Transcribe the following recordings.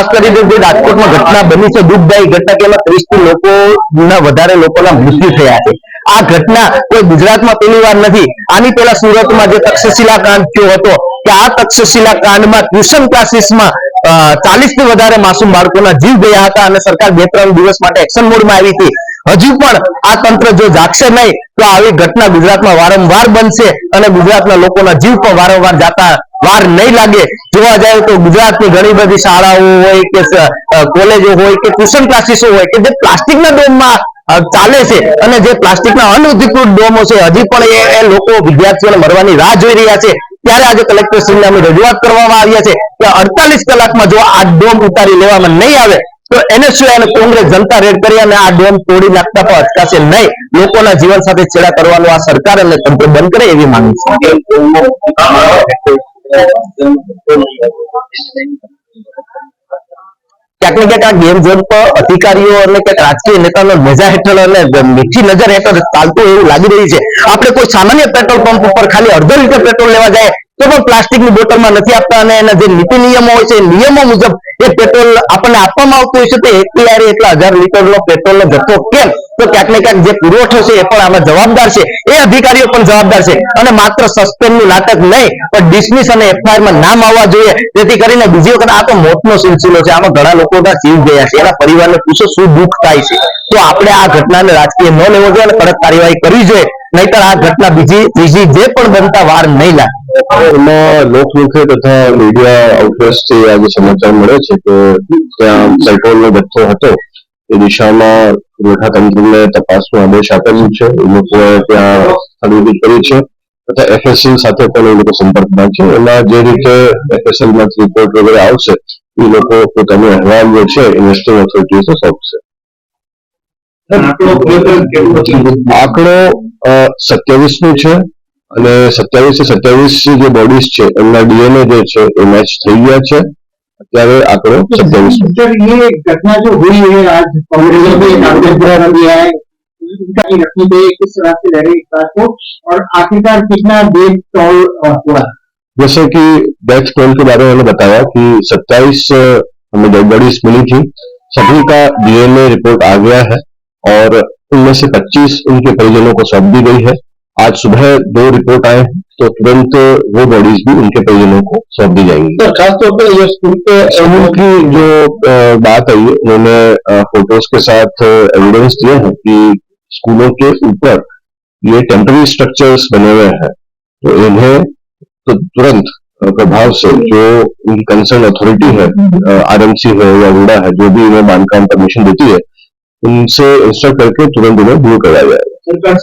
ખાસ કરીને જે રાજકોટમાં ઘટના બની છે, દુઃખદાયી ઘટના કે એમાં ત્રીસથી લોકોના વધારે લોકોના મૃત્યુ થયા છે. આ ઘટના કોઈ ગુજરાતમાં પહેલી વાર નથી. આની પહેલા સુરતમાં જે તક્ષશિલા કાંડ થયો હતો, કે આ તક્ષશિલા કાંડમાં ટ્યુશન ક્લાસીસમાં ચાલીસથી વધારે માસૂમ બાળકોના જીવ ગયા હતા અને સરકાર બે ત્રણ દિવસ માટે એક્શન મોડમાં આવી હતી. હજુ પણ આ તંત્ર જો જાગશે નહીં, તો આવી ઘટના ગુજરાતમાં વારંવાર બનશે અને ગુજરાતના લોકોના જીવ પણ વારંવાર જાતા વાર નહીં લાગે. જોવા જાય તો ગુજરાતની ઘણી બધી શાળાઓ હોય કે કોલેજો હોય કે, ટ્યુશન ક્લાસીસો હોય કે, જે પ્લાસ્ટિકના ડોમમાં ચાલે છે અને જે પ્લાસ્ટિકના અનઅધિકૃત ડોમો છે, હજી પણ એ લોકો વિદ્યાર્થીઓને મરવાની રાહ જોઈ રહ્યા છે. ત્યારે આજે કલેક્ટર અમે રજૂઆત કરવામાં આવ્યા છે કે અડતાલીસ કલાકમાં જો આ ડોમ ઉતારી લેવામાં નહીં આવે, તો એને સિવાય કોંગ્રેસ જનતા રેડ કરી અને આ ડોમ તોડી નાખતા પણ અટકાશે નહીં. લોકોના જીવન સાથે છેડા કરવાનું આ સરકાર અને તંત્ર બંધ કરે એવી માંગ છે. ક્યાંક ને ક્યાંક આ ગેમ ઝોન પર અધિકારીઓ અને ક્યાંક રાજકીય નેતાનો મજા હેઠળ અને મીઠી નજર હેઠળ ચાલતું એવું લાગી રહ્યું છે. આપણે કોઈ સામાન્ય પેટ્રોલ પંપ ઉપર ખાલી અડધો લીટર પેટ્રોલ લેવા જાય તો પણ પ્લાસ્ટિકની બોટલમાં નથી આપતા અને એના જે નીતિ નિયમો હોય છે નિયમો મુજબ એ પેટ્રોલ આપણને આપવામાં આવતું હોય છે. તો એક લારી એટલા હજાર લીટરનો પેટ્રોલનો જથ્થો કેમ તો ક્યાંક ને ક્યાંક જે પુરવઠો છે એ પણ આમાં જવાબદાર છે. એ અધિકારીઓ પણ જવાબદાર છે. અને માત્ર સસ્પેન્ડનું નાટક નહીં, પણ ડિસમિસ અને એફઆઈઆરમાં નામ આવવા જોઈએ. જેથી કરીને બીજી વખત આ તો મોતનો સિલસિલો છે. આમાં ઘણા લોકોના જીવ ગયા છે. એના પરિવારને પૂછો શું દુઃખ થાય છે. તો આપણે આ ઘટનાને રાજકીય ન લેવો જોઈએ અને કડક કાર્યવાહી કરવી જોઈએ. નહીતર આ ઘટના બીજી બીજી જે પણ બનતા વાર નહીં લાગે. લોકમુખે તથા મીડિયા આઉટલેટ્સથી આજે સમાચાર મળે છે કે ત્યાં પેટ્રોલનો જથ્થો હતો. એ દિશામાં લોઠા તંત્રને તપાસનો આદેશ આપેલું છે. એ લોકોએ ત્યાં ખરીદી કરી છે. તથા એફએસએલ સાથે પણ એ લોકો સંપર્કમાં છે. એમાં જે રીતે એફએસએલમાંથી રિપોર્ટ વગેરે આવશે એ લોકો પોતાનો અહેવાલ જે છે ઇન્વેસ્ટિંગ ઓથોરિટીઝને સોંપશે. આંકડો સત્યાવીસનું છે અને સત્યાવીસથી સત્યાવીસ જે બોડીઝ છે એમના ડીએનએ જે છે એ મેચ થઈ ગયા છે. અત્યારે આંકડો સત્યાવીસ નો सर ये घटना जो हुई है आज कांग्रेस में कांग्रेस द्वारा दिया है इनका ये रखनी चाहिए किस तरह से लड़े इस बात को और आखिरकार कितना डेथ टोल हुआ जैसे कि डेथ टोल के बारे में मैंने बताया कि सत्ताईस हमें डेड बॉडीज मिली थी सभी का डीएनए रिपोर्ट आ गया है और उनमें से 25 उनके परिजनों को सौंप दी गई है आज सुबह दो रिपोर्ट आए हैं तो तुरंत वो बॉडीज भी उनके परिजनों को सौंप दी जाएँगी। सर खासतौर पर ये स्कूल के स्कूल की जो बात आई है उन्होंने फ़ोटोज़ के साथ एविडेंस दिए हैं कि स्कूलों के ऊपर ये टेम्पररी स्ट्रक्चर्स बने हुए हैं। तो इन्हें तो तुरंत प्रभाव से जो उनकी कंसर्न अथॉरिटी है आरएमसी है या रूडा है जो भी इन्हें बांधकाम परमिशन देती है उनसे इंस्ट्रक्ट करके तुरंत उन्हें दूर कराया जाएगा सरकार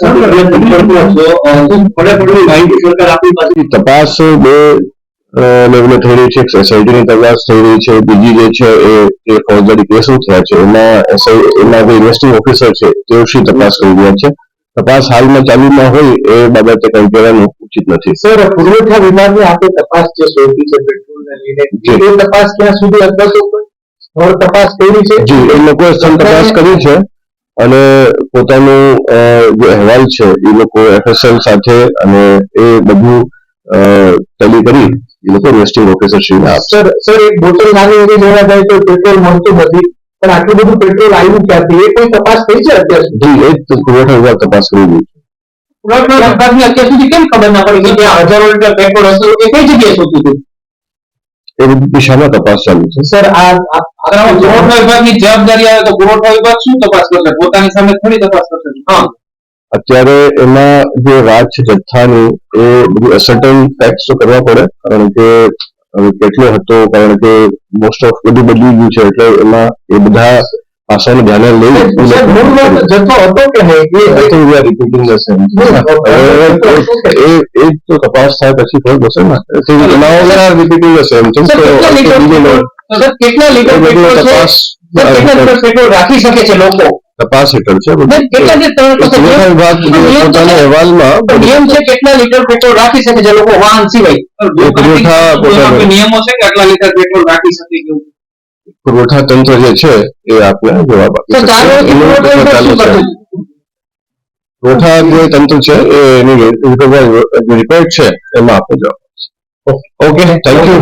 बड़े बड़ी माहिती सरकार આપણી પાસે તપાસ બે લેવલે થઈ રહી છે એક એસઆઈટી ની તપાસ થઈ રહી છે બીજી જે છે એ એ ફોજદારી કેસો થયા છે એમાં એસઆઈ એના જે ઇન્વેસ્ટિંગ ઓફિસર છે તેઓ શું તપાસ કરી રહ્યા છે તપાસ હાલમાં ચાલુમાં હોય એ બાબતે કંઈ કહેવાનું ઉચિત નથી સર પુરવઠા વિભાગને આપણે તપાસ જે સોંપી છે પેટ્રોલને લઈને એ તપાસ ક્યાં સુધી અટકશે ઓર તપાસ કરી છે? જી એ લોકોએ સ્થળ તપાસ કરી છે અને પોતાનું જે અહેવાલ છે એ લોકો એફએસએલ સાથે અને એ બધું ટેલી કરી એ લોકો રેસ્ટિંગ ઓફિસર શ્રીને સર સર એક બોટલ નાની એવી લેવા જાય તો પેટ્રોલ મળતું નથી પણ આટલું બધું પેટ્રોલ આવ્યું ક્યાંથી? એ કોઈ તપાસ થઈ છે અત્યાર સુધી? એ પુરવઠા વિભાગ તપાસ કરી દીધી છે. પુરવઠા વિભાગની અત્યાર સુધી કેમ ખબર ના પડી કે હજારો લીટર પેટ્રોલ હશે એ કઈ જગ્યાએ શોધ્યું હતું? એ દિશામાં તપાસ ચાલુ છે. સર આ પુરવઠા વિભાગની જવાબદારી આવે તો પુરવઠા વિભાગ શું તપાસ કરશે? પોતાની સામે થોડી તપાસ કરશે? હા. અત્યારે એમાં જે વાત છે જથ્થાની એ બધું અસર્ટન ફેક્ટ તો કરવા પડે કારણ કે કેટલો હતો કારણ કે મોસ્ટ ઓફ બધું બદલી ગયું છે એટલે એમાં એ બધા પાસાને ધ્યાને લઈ જથ્થો હતો કે નહીં? એ રિપીટિંગ. હવે એ એ તો તપાસ થાય પછી ખબર પડશે ને. I think રિપીટિંગ હશે એમ. So, કેટલા લીટર પેટ્રોલ? તપાસ રાખી શકે છે લોકો? તપાસ હેઠળ છે. પોતાના અહેવાલમાં નિયમ છે કેટલા લીટર પેટ્રોલ રાખી શકે છે લોકો? વાહન સિવાય. નિયમો છે કે આટલા લીટર પેટ્રોલ રાખી શકે પુરવઠા તંત્ર જે છે એ આપને જવાબ આપી પુરવઠા જે તંત્ર છે એ એની રિપોર્ટ છે એમાં આપને જવાબ. Okay thank you